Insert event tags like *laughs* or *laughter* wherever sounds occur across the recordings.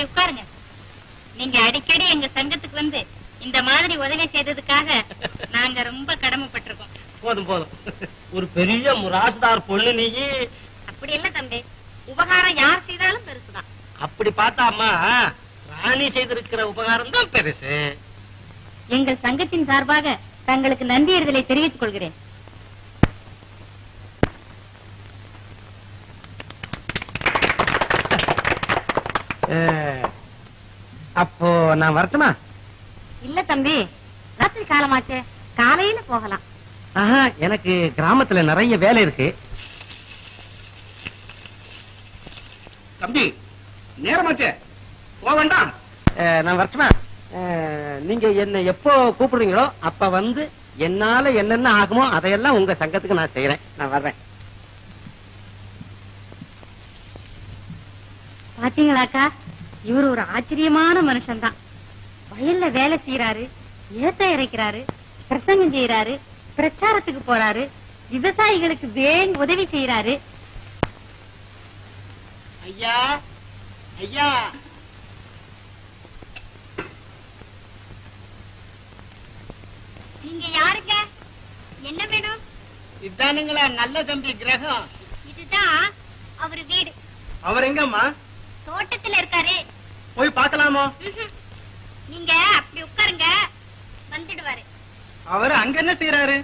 தம்பி உட்காருங்க. நீங்க அடிக்கடி எங்க சங்கத்துக்கு வந்து இந்த மாதிரி உதவி செய்ததுக்காக நாங்க ரொம்ப கடமைப்பட்டிருக்கோம். போதும் போதும். ஒரு பெரிய முராசுதார் பொண்ணு நீ அப்படி இல்ல தம்பி. உபகாரம் யார் செய்தாலும் பெருசுதான். அப்படி பார்த்தா அம்மா ராணி செய்திருக்கிற உபகாரம் தான் பெருசு. எங்கள் சங்கத்தின் சார்பாக தங்களுக்கு நன்றியறிதலை தெரிவித்துக் கொள்கிறேன். அப்போ நான் வரட்டுமா? இல்ல தம்பி ராத்திரி காலமாச்சே காலையில போகலாம். ஆஹா எனக்கு கிராமத்துல நிறைய வேலை இருக்கு. தம்பி நேரமாச்சே. போக வேண்டாம். நான் வரட்டுமா? நீங்க என்ன எப்போ கூப்பிடுறீங்களோ அப்ப வந்து என்னால என்னென்ன ஆகுமோ அதையெல்லாம் உங்க சங்கத்துக்கு நான் செய்யறேன் நான் வர்றேன். பாத்தீங்களாக்கா? இவர் ஒரு ஆச்சரியமான மனுஷன்தான். வயல்ல வேலை செய்யறாரு ஏத்த இறைக்கிறாரு பிரசங்கம் செய்யறாரு பிரச்சாரத்துக்கு போறாரு விவசாயிகளுக்கு வேன் உதவி செய்யறாரு ஐயா ஐயா. நீங்க யாருங்க? என்ன வேணும்? இதானுங்களா நல்ல தம்பி கிரகம். இதுதான் அவரு வீடு. அவர் எங்கம்மா? தோட்டத்துல இருக்காரு. போய் பார்க்கலாமோ? நீங்க அப்படி உட்காருங்க. வந்துடுவாரு. அவர் அங்க என்ன செய்யறாரு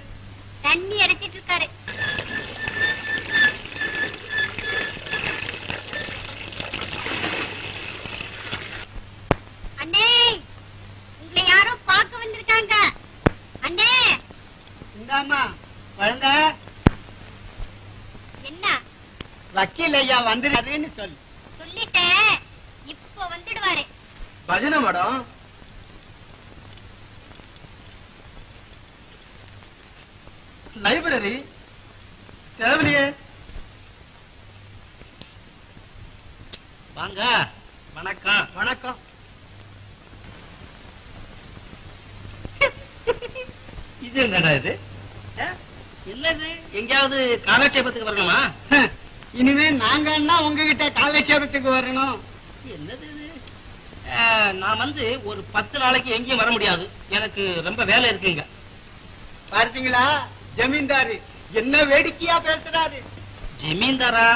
தண்ணி அடிச்சிட்டு இருக்காரு. அண்ணே உங்களை யாரோ பார்க்க வந்திருக்காங்க. அண்ணே. இந்தாமா குழந்த என்ன? வக்கீல் ஐயா வந்துருக்காருன்னு சொல்லு. சொல்லிட்டேன் இப்போ வந்துடுவாரு. பஜனை மேடம். லைப்ரரி. தேவலையே. வாங்க வணக்கம். வணக்கம். இது என்னடா இது? என்னது? எங்கேயாவது காலட்சேபத்துக்கு வரணுமா? இனிமே நாங்க என்ன உங்ககிட்ட காலட்சேபத்துக்கு வரணும்? என்னது நான் வந்து ஒரு பத்து நாளைக்கு எங்கேயும் வர முடியாது. எனக்கு ரொம்ப வேலை இருக்குங்க. பார்த்தீங்களா ஜமீன்தாரு என்ன வேடிக்கையா பேசுறாரு? ஜமீன்தாரா?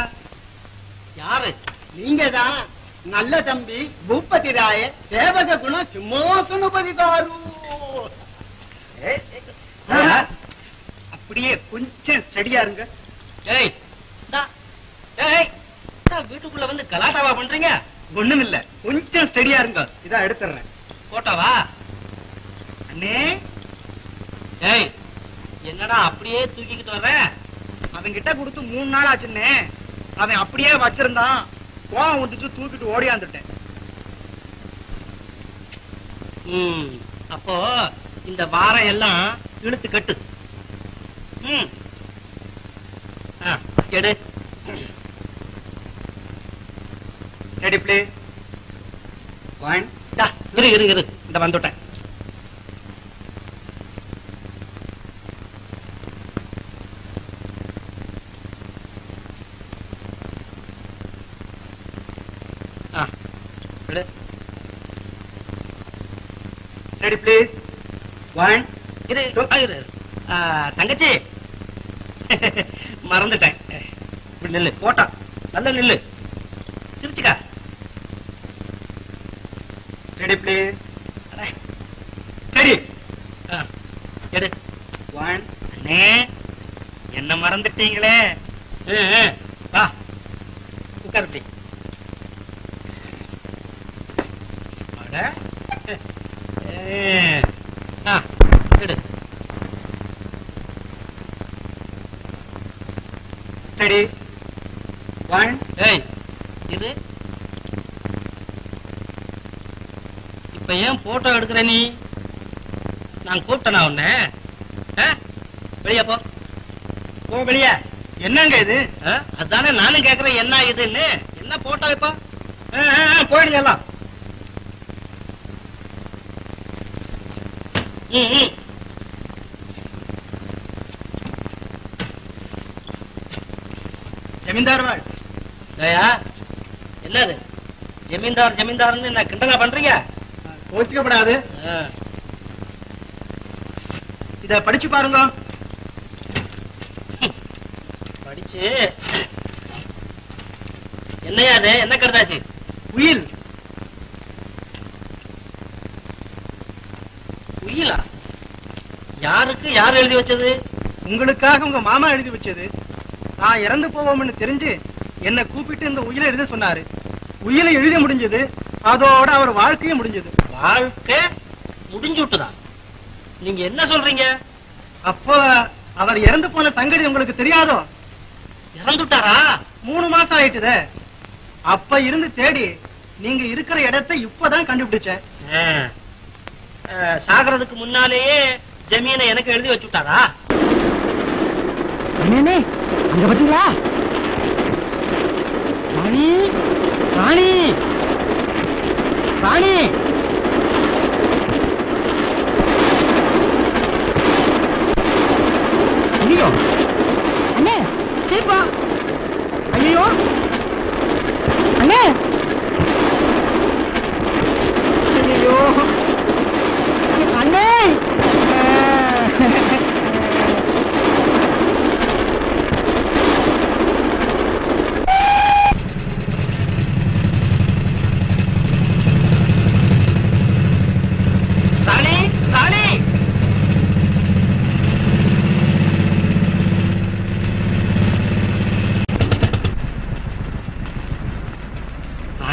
யாரு? நீங்க தான் நல்ல தம்பி பூபதி ராய சேவக குண சிம்மாசனபதி தாரு. அப்படியே கொஞ்சம் ஸ்டடியா இருங்க. ஏய் வீட்டுக்குள்ள வந்து கலாட்டாவா பண்றீங்க? ஒண்ணும் இல்ல கொஞ்சம் ஸ்டடியா இருங்க. இதான் எடுத்துறேன் போட்டாவா? அண்ணே. ஏய் என்னடா அப்படியே தூக்கிக்கிட்டு வர்ற? அவன் கிட்ட கொடுத்து மூணு நாள் ஆச்சுன்னே அவன் அப்படியே வச்சிருந்தான். கோவம் வந்துட்டு தூக்கிட்டு ஓடியாந்துட்டேன் ம் அப்போ இந்த வாரம் எல்லாம் இழுத்து கட்டு. ம். எடு. ரெடி பிளே ஒன் இந்தா, இரு இரு இரு. இந்த வந்துட்டேன். ரெடி பிளீஸ் ஒன் இரு, இரு. தங்கச்சி. *laughs* மறந்துட்டேன். நில்லு. போட்டா நல்ல நில்லு. ரெடி பிளீஸ் எடு. ஒன். அண்ணே என்ன மறந்துட்டீங்களே? வா. உட்கார் இப்படி எடு. Ready one. ஏய் இது? இப்ப ஏன் போட்டோ எடுக்கிற நீ? நான் கூப்பிட்டனா உன்ன? வெளிய போ. போ வெளியே. என்னங்க இது? ஆ, அதானே நானும் கேக்குறேன் என்ன இதுன்னு? என்ன போட்டோ இப்போ? போயிடுங்க எல்லாம். ஜமீன்தார் என்னது? ஜமீன்தார் ஜமீன்தார்னு என்ன கிண்டலா பண்றீங்க? கோச்சிக்கப்படாது. இத படிச்சு பாருங்க. படிச்சு. என்னையா அது என்ன கருதாச்சு உயில். உயிலா? யாருக்கு யார் எழுதி வச்சது? உங்களுக்காக உங்க மாமா எழுதி வச்சது. நான் இறந்து போவோம்னு தெரிஞ்சு என்ன கூப்பிட்டு இந்த உயிரை எழுத சொன்னாரு. உயிரை எழுத முடிஞ்சது. அதோட அவர் வாழ்க்கையும் முடிஞ்சது. வாழ்க்கை முடிஞ்சு விட்டுதா? நீங்க என்ன சொல்றீங்க? அப்போ அவர் இறந்து போன சங்கதி உங்களுக்கு தெரியாதோ? இறந்துட்டாரா மூணு மாசம் ஆயிட்டுதே. அப்ப இருந்து தேடி நீங்க இருக்கிற இடத்தை இப்பதான் கண்டுபிடிச்சேன் சாகறதுக்கு முன்னாலேயே ஜமீனை எனக்கு எழுதி வச்சுட்டாரா அண்ணே அங்க பாத்தீங்களா? ராணி ராணி ராணி! ஐயோ. அண்ணே சரிப்பா ஐயோ அண்ணே ஐயோ அண்ணே ராணி ராணி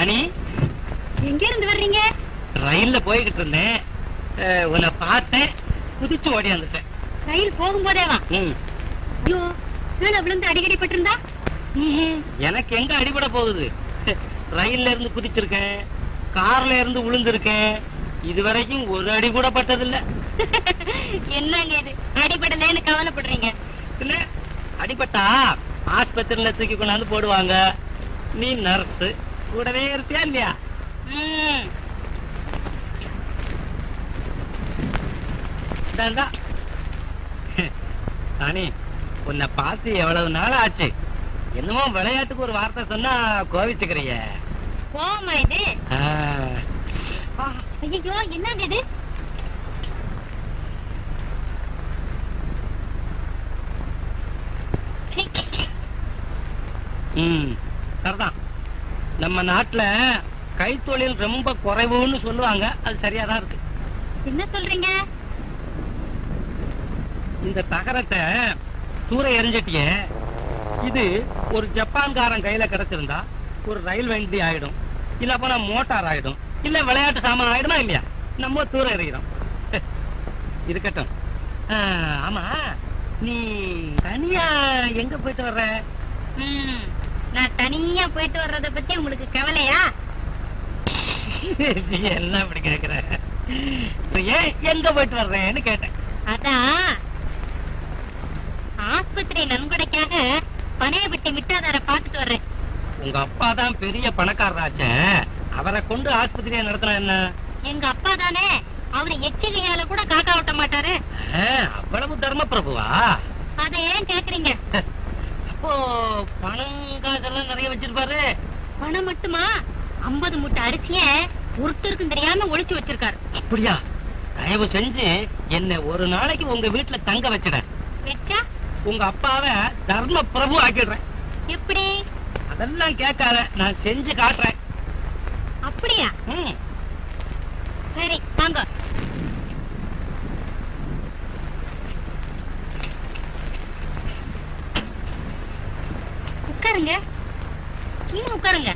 ராணி எங்க இருந்து வர்றீங்க? ரயில்ல போய்கிட்டு இருந்தேன். உன்னை பார்த்தேன். குதிச்சு ஓடியாந்துட்டேன் ரயில் போகும்போதேவா ம். ஐயோ கீழே விழுந்து அடிக்கடி பட்டிருந்தா எனக்கு எங்க அடிபட போகுது? ரயில்ல இருந்து குதிச்சிருக்கேன். கார்ல இருந்து விழுந்திருக்கேன் இதுவரைக்கும் ஒரு அடி கூட பட்டதில்ல. என்னங்க இது? அடிபடலைன்னு கவலைப்படுறீங்க. இல்ல அடிபட்டா? ஆஸ்பத்திரியில தூக்கி கொண்டாந்து போடுவாங்க. நீ நர்ஸ். கூடவே இருப்பியா இல்லையா. ராணி உன்னை பார்த்து எவ்வளவு நாள் ஆச்சு? என்னமோ விளையாட்டுக்கு ஒரு வார்த்தை சொன்னா கோவிச்சுக்கிறிய. போமா இது ஐயோ என்னங்க இது? ம் சரிதான். நம்ம நாட்டுல கைத்தொழில் ரொம்ப குறைவுன்னு சொல்லுவாங்க. அது சரியாதான் இருக்கு. என்ன சொல்றீங்க? இந்த தகரத்தை தூர எரிஞ்சிட்டிய இது ஒரு ஜப்பான்காரன் கையில கிடைச்சிருந்தா ஒரு ரயில் வண்டி ஆயிடும். இல்ல போனா மோட்டார் ஆயிடும். இல்ல விளையாட்டு சாமான் ஆயிடுமா இல்லையா? நம்ம தூர எறிகிறோம். *laughs* இருக்கட்டும். ஆமா. நீ தனியா எங்க போயிட்டு வர்ற? நான் தனியா போயிட்டு வர்றத பத்தி உங்களுக்கு கவலையா? *laughs* என்ன அப்படி கேக்குற. ஏன் எங்க போயிட்டு வர்றேன்னு கேட்டேன். அதான். ஆஸ்பத்திரி நன்கொடைக்காக பனையப்பட்டி விட்டாதார பாத்துட்டு வர்றேன். உங்க அப்பா தான் பெரிய பணக்காரராச்ச. அவரை கொண்டு ஆஸ்பத்திரியை நடத்தினா என்ன? எங்க அப்பா தானே. அவரு எச்சிலையால கூட காக்கா ஓட்ட மாட்டாரு. அவ்வளவு தர்ம பிரபுவா? அதை ஏன் கேக்குறீங்க? *laughs* அப்போ பணம் காசெல்லாம் நிறைய வச்சிருப்பாரு. பணம் மட்டுமா? ஐம்பது மூட்டை அரிசிய ஒருத்தருக்கும் தெரியாம ஒளிச்சு வச்சிருக்காரு. அப்படியா? தயவு செஞ்சு என்ன ஒரு நாளைக்கு உங்க வீட்டுல தங்க வச்சிட. வச்சா? உங்க அப்பாவை தர்ம பிரபு ஆக்கிடுறேன். எப்படி? அதெல்லாம் கேட்காத நான் செஞ்சு காட்டுறேன். அப்படியா. சரி வாங்க. உட்காருங்க. கீழே உட்காருங்க.